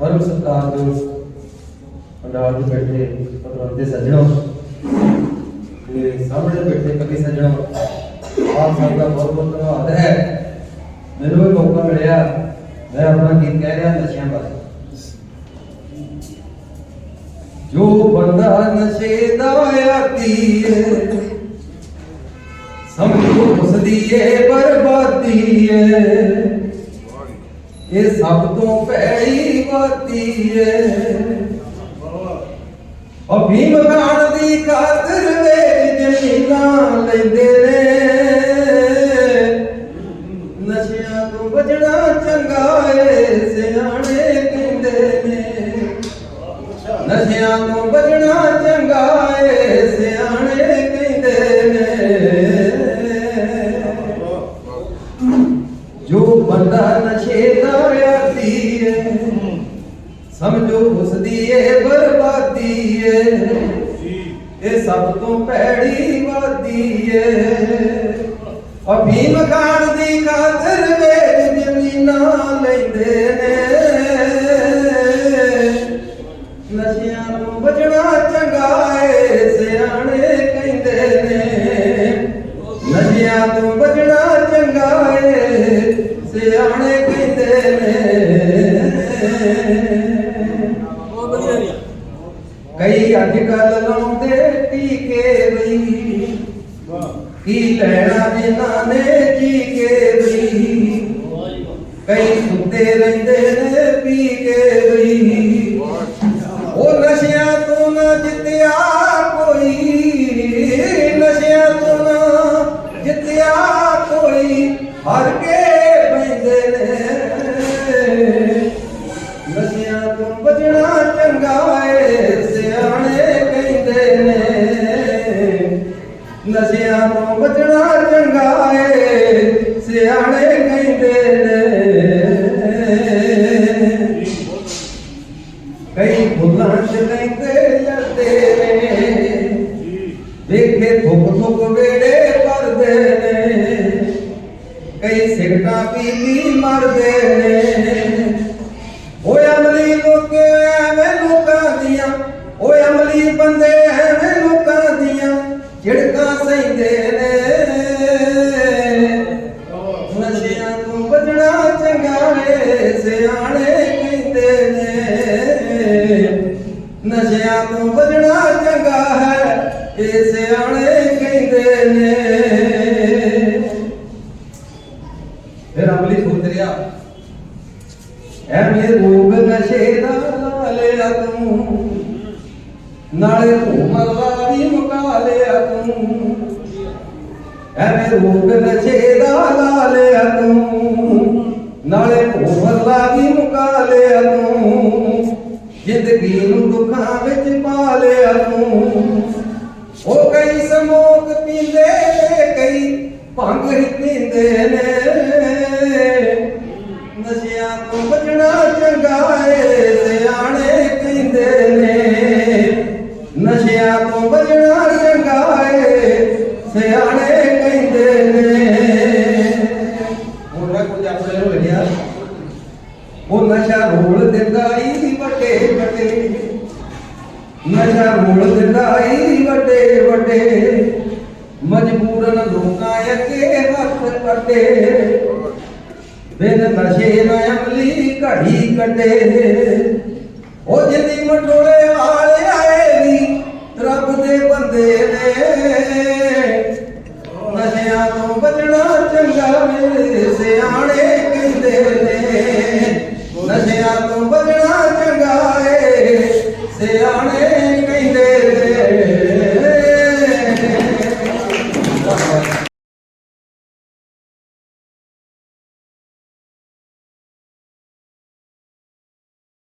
ਪਰਮ ਸਤਿਕਾਰ ਜੋ ਪੰਡਾਲ ਦੇ ਬੈਠੇ ਪਤਵੰਤ ਦੇ ਸੱਜਣੋ ਤੇ ਸਾਹਮਣੇ ਬੈਠੇ ਕਵੀ ਸੱਜਣੋ, ਆਪ ਸਭ ਦਾ ਬਹੁਤ ਬਹੁਤ ਧੰਨਵਾਦ ਹੈ। ਮੈਨੂੰ ਇਹ ਮੌਕਾ ਮਿਲਿਆ, ਮੈਂ ਆਪਣਾ ਗੀਤ ਕਹਿ ਰਿਹਾ ਨਸ਼ਿਆਂ ਬਾਰੇ। ਜੋ ਬੰਦਾ ਨਸ਼ੇ ਦਾ ਆਤੀ ਏ ਸਮਝੋ ਉਸ ਦੀ ਏ ਬਰਬਾਦੀ ਏ ਇਹ ਸਭ ਤੋਂ ਭੈੜੀ ਬਾਤੀ ਏ। ਅਭੀਮ ਖਾਨ ਦੀ ਖਾਤਰ ਵੇਚ ਜ਼ਮੀਨਾਂ ਲੈਂਦੇ ਨੇ। ਨਸ਼ਿਆਂ ਤੋਂ ਬਚਣਾ ਚੰਗਾ ਏ, ਸਿਆਣੇ ਕਹਿੰਦੇ ਨੇ। ਨਸ਼ਿਆਂ ਤੋਂ ਬਚਣਾ ਜੋ ਬੰਦਾ ਨਸ਼ੇ ਦਾ ਆਦੀ ਏ ਸਮਝੋ ਉਸ ਦੀ ਏ ਬਰਬਾਦੀ ਏ ਇਹ ਸਭ ਤੋਂ ਭੈੜੀ ਵਾਦੀ ਏ ਅਭੀਮ ਖਾਨ ਦੀ ਖਾਤਰ ਵੇਚ ਲੈਣਾ ਜਿਨ੍ਹਾਂ ਨੇ ਜੀ ਕੇ ਬਈ ਕਈ ਸੁੱਤੇ ਰਹਿੰਦੇ ਨੇ ਪੀ ਕੇ ਬਈ ਉਹ ਨਸ਼ਿਆਂ ਤੋਂ ਨਾ ਜਿੱਤਿਆ ਕੋਈ ਨਸ਼ਿਆਂ ਤੋਂ ਨਾ ਜਿੱਤਿਆ ਕੋਈ ਹਰ ਕੇ ਨਸ਼ਿਆਂ ਤੋਂ ਬਚਣਾ ਚੰਗਾ ਏ, ਸਿਆਣੇ ਕਹਿੰਦੇ ਨੇ। ਕਈ ਫੁੱਲਾਂ ਚ ਲੈਂਦੇ ਲੜਦੇ ਨੇ। ਵੇਖੇ ਥੁੱਕ ਥੁੱਕ ਵੇੜੇ ਪਰਦੇ ਨੇ। ਕਈ ਸਿਗਟਾਂ ਪੀ ਪੀ ਮਰਦੇ ਨੇ। ਓਏ ਅਮਲੀ ਲੋਕੇ ਐਵੇਂ ਲੋਕਾਂ ਦੀਆਂ, ਓਏ ਅਮਲੀ ਬੰਦੇ ਐਵੇਂ ਲੋਕਾਂ ਦੀਆਂ। ਝਿੜਕਾਂ ਸਹਿੰਦੇ ਨੇ। ਨਸ਼ਿਆਂ ਤੋਂ ਬਚਣਾ ਚੰਗਾ ਏ ਸਿਆਣੇ ਕਹਿੰਦੇ ਨੇ। ਨਸ਼ਿਆਂ ਤੋਂ ਬਚਣਾ ਚੰਗਾ ਹੈ, ਇਹ ਸਿਆਣੇ ਕਹਿੰਦੇ ਨੇ। ਫਿਰ ਅਮਲੀ ਪੁੱਤਰਿਆ ਰਿਹਾ ਐਵੇਂ ਰੋਗ ਨਸ਼ੇ ਦਾ ਲਾ ਲਿਆ ਤੂੰ। ਨਾਲੇ ਭੂਮਲਾ ਵੀ ਮੁਕਾ ਲਿਆ ਤੂੰ। ਐਵੇਂ ਰੋਗ ਨਸ਼ੇ ਲਾ ਲਿਆ ਤੂੰ। ਨਾਲੇ ਭੂਮਲਾ ਵੀ ਮੁਕਾ ਲਿਆ ਤੂੰ। ਜ਼ਿੰਦਗੀ ਨੂੰ ਦੁੱਖਾਂ ਵਿੱਚ ਪਾ ਲਿਆ ਤੂੰ। ਉਹ ਕਈ ਸਮੋਕ ਪੀਂਦੇ ਕਈ ਭੰਗ ਹੀ ਪੀਂਦੇ ਨੇ। नशा मुड़दा आई वडे वडे मजबूरन धोकाय के हथ कटे बिन नशे न अमली घड़ी कटे। ओ जिंदी मटोले वाले आए नी, रब दे बंदे ने